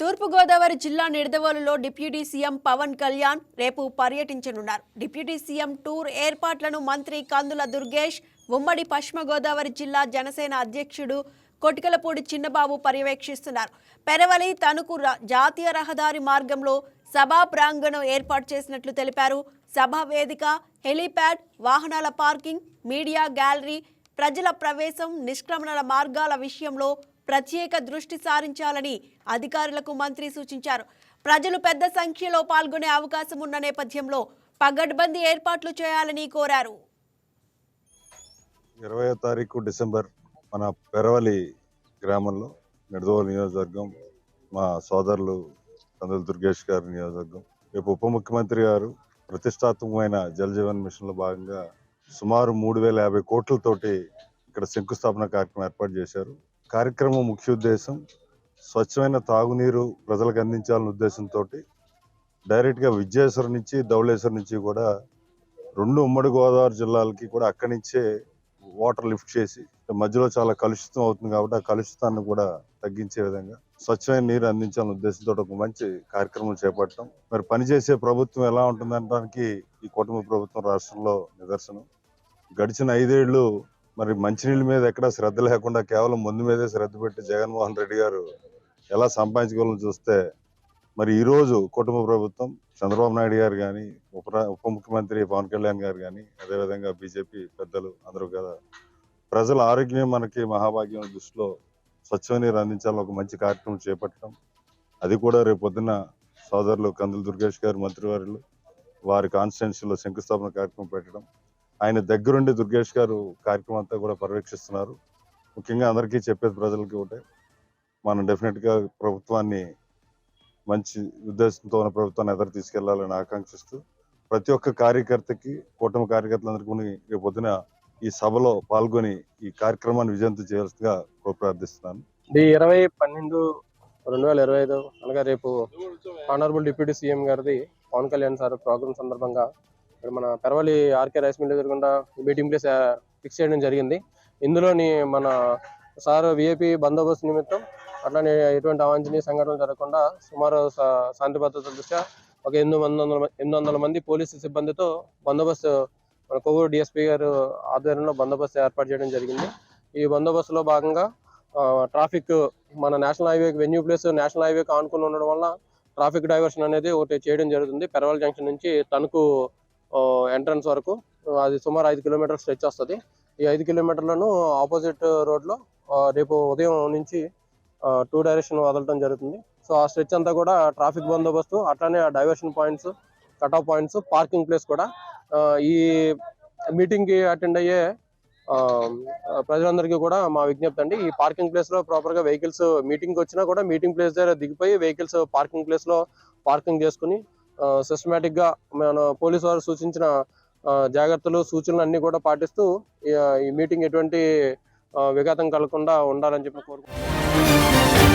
తూర్పుగోదావరి జిల్లా నిడదవోలులో deputy CM Pawan Kalyan రేపు పర్యటించనున్నారు. డిప్యూటీ సీఎం టూర్ ఏర్పాట్లను మంత్రి కందుల దుర్గేష్ ఉమ్మడి పశ్చిమ గోదావరి జిల్లా జనసేన అధ్యక్షుడు కొటికలపూడి చిన్నబాబు పర్యవేక్షిస్తున్నారు. పెరవలి తణుకు ర- జాతీయ రహదారి మార్గంలో సభా ప్రాంగణం ఏర్పాటు చేసినట్లు తెలిపారు. సభా వేదిక హెలీప్యాడ్ వాహనాల పార్కింగ్ మీడియా గ్యాలరీ ప్రజల ప్రవేశం నిష్క్రమణల మార్గాల విషయంలో ప్రత్యేక దృష్టి సారించాలని అధికారులకు మంత్రి సూచించారు. ప్రజలు పెద్ద సంఖ్యలో పాల్గొనే అవకాశం ఉన్న నేపథ్యంలో పగడ్బందీ ఏర్పాట్లు చేయాలని కోరారు. ఇరవై తారీఖు డిసెంబర్ మన పెరవలి గ్రామంలో నిడదోల నియోజకవర్గం మా సోదరులు కందుల దుర్గేష్ గారి నియోజకవర్గం. రేపు ఉప ముఖ్యమంత్రి గారు ప్రతిష్టాత్మకమైన జల్ జీవన్ భాగంగా సుమారు మూడు వేల యాభై కోట్లతోటి ఇక్కడ శంకుస్థాపన కార్యక్రమం ఏర్పాటు చేశారు. కార్యక్రమం ముఖ్య ఉద్దేశం స్వచ్ఛమైన తాగునీరు ప్రజలకు అందించాలనే ఉద్దేశంతో డైరెక్ట్గా విజయేశ్వరం నుంచి ధవళేశ్వరం నుంచి కూడా రెండు ఉమ్మడి గోదావరి జిల్లాలకి కూడా అక్కడి నుంచే వాటర్ లిఫ్ట్ చేసి మధ్యలో చాలా కలుషితం అవుతుంది కాబట్టి ఆ కలుషితాన్ని కూడా తగ్గించే విధంగా స్వచ్ఛమైన నీరు అందించాలనే ఉద్దేశంతో ఒక మంచి కార్యక్రమం చేపట్టడం మరి పనిచేసే ప్రభుత్వం ఎలా ఉంటుందనడానికి ఈ కుటుంబ ప్రభుత్వం రాష్ట్రంలో నిదర్శనం. గడిచిన ఐదేళ్ళు మరి మంచినీళ్ళ మీద ఎక్కడా శ్రద్ధ లేకుండా కేవలం ముందు మీదే శ్రద్ధ పెట్టి జగన్మోహన్ రెడ్డి గారు ఎలా సంపాదించుకోవాలని చూస్తే మరి ఈరోజు కుటుంబ ప్రభుత్వం చంద్రబాబు నాయుడు గారు కానీ ఉప ఉప ముఖ్యమంత్రి పవన్ కళ్యాణ్ గారు కానీ అదేవిధంగా బీజేపీ పెద్దలు అందరూ కదా ప్రజల ఆరోగ్యం మనకి మహాభాగ్యం దృష్టిలో స్వచ్ఛమైన నీరు అందించాలని ఒక మంచి కార్యక్రమం చేపట్టడం అది కూడా రేపు పొద్దున్న సోదరులు కందుల దుర్గేష్ గారు మంత్రివారులు వారి కాన్స్టిట్యున్సీలో శంకుస్థాపన కార్యక్రమం పెట్టడం ఆయన దగ్గరుండి దుర్గేష్ గారు కార్యక్రమం అంతా కూడా పర్యవేక్షిస్తున్నారు ముఖ్యంగా అందరికీ చెప్పేది ప్రజలకి ఒకటే మనం డెఫినెట్గా ప్రభుత్వాన్ని మంచి ఉద్దేశంతో ఉన్న ప్రభుత్వాన్ని ఎదురు తీసుకెళ్ళాలని ఆకాంక్షిస్తూ ప్రతి ఒక్క కార్యకర్తకి కూటమి కార్యకర్తలందరికీ రేపు పొద్దున ఈ సభలో పాల్గొని ఈ కార్యక్రమాన్ని విజయంతం చేయాల్సిందిగా ప్రార్థిస్తున్నాను. ది ఇరవై పన్నెండు రెండు వేల ఇరవై ఐదు అనగా రేపు ఆనరబుల్ డిప్యూటీ సీఎం గారిది పవన్ కళ్యాణ్ సార్ ప్రోగ్రామ్ సందర్భంగా ఇక్కడ మన పెరవలి ఆర్కే రైస్ మిల్ ఎదురుకుండా మీటింగ్ ప్లేస్ ఫిక్స్ చేయడం జరిగింది. ఇందులోని మన సార్ విఐపి బందోబస్తు నిమిత్తం అట్లానే ఎటువంటి అవాంఛనీయ సంఘటనలు జరగకుండా సుమారు శాంతి భద్రతల దృష్ట్యా ఒక ఎనిమిది వందల ఎనిమిది వందల మంది పోలీసు సిబ్బందితో బందోబస్తు మన కొవ్వూరు డిఎస్పీ గారు ఆధ్వర్యంలో బందోబస్తు ఏర్పాటు చేయడం జరిగింది. ఈ బందోబస్తులో భాగంగా ట్రాఫిక్ మన national highway venue place national హైవేకి ఆనుకుని ఉండడం వల్ల ట్రాఫిక్ డైవర్షన్ అనేది ఒకటి చేయడం జరుగుతుంది. పెరవల్ జంక్షన్ నుంచి తణుకు ఎంట్రన్స్ వరకు అది సుమారు ఐదు కిలోమీటర్ స్ట్రెచ్ వస్తుంది. ఈ ఐదు కిలోమీటర్లను ఆపోజిట్ రోడ్లో రేపు ఉదయం నుంచి టూ డైరెక్షన్ వదలటం జరుగుతుంది. సో ఆ స్ట్రెచ్ అంతా కూడా ట్రాఫిక్ బందోబస్తు అట్లానే ఆ diversion points cut off points parking place కూడా ఈ మీటింగ్కి అటెండ్ అయ్యే ప్రజలందరికీ కూడా మా విజ్ఞప్తి అండి. ఈ పార్కింగ్ ప్లేస్లో వెహికల్స్ మీటింగ్ వచ్చినా కూడా మీటింగ్ ప్లేస్ దగ్గర దిగిపోయి వెహికల్స్ పార్కింగ్ ప్లేస్లో పార్కింగ్ చేసుకుని సిస్టమేటిక్గా మన పోలీసు వారు సూచించిన జాగ్రత్తలు సూచనలు అన్ని కూడా పాటిస్తూ ఈ- మీటింగ్ ఎటువంటి విఘాతం కలగకుండా ఉండాలని చెప్పి కోరుకుంటున్నాను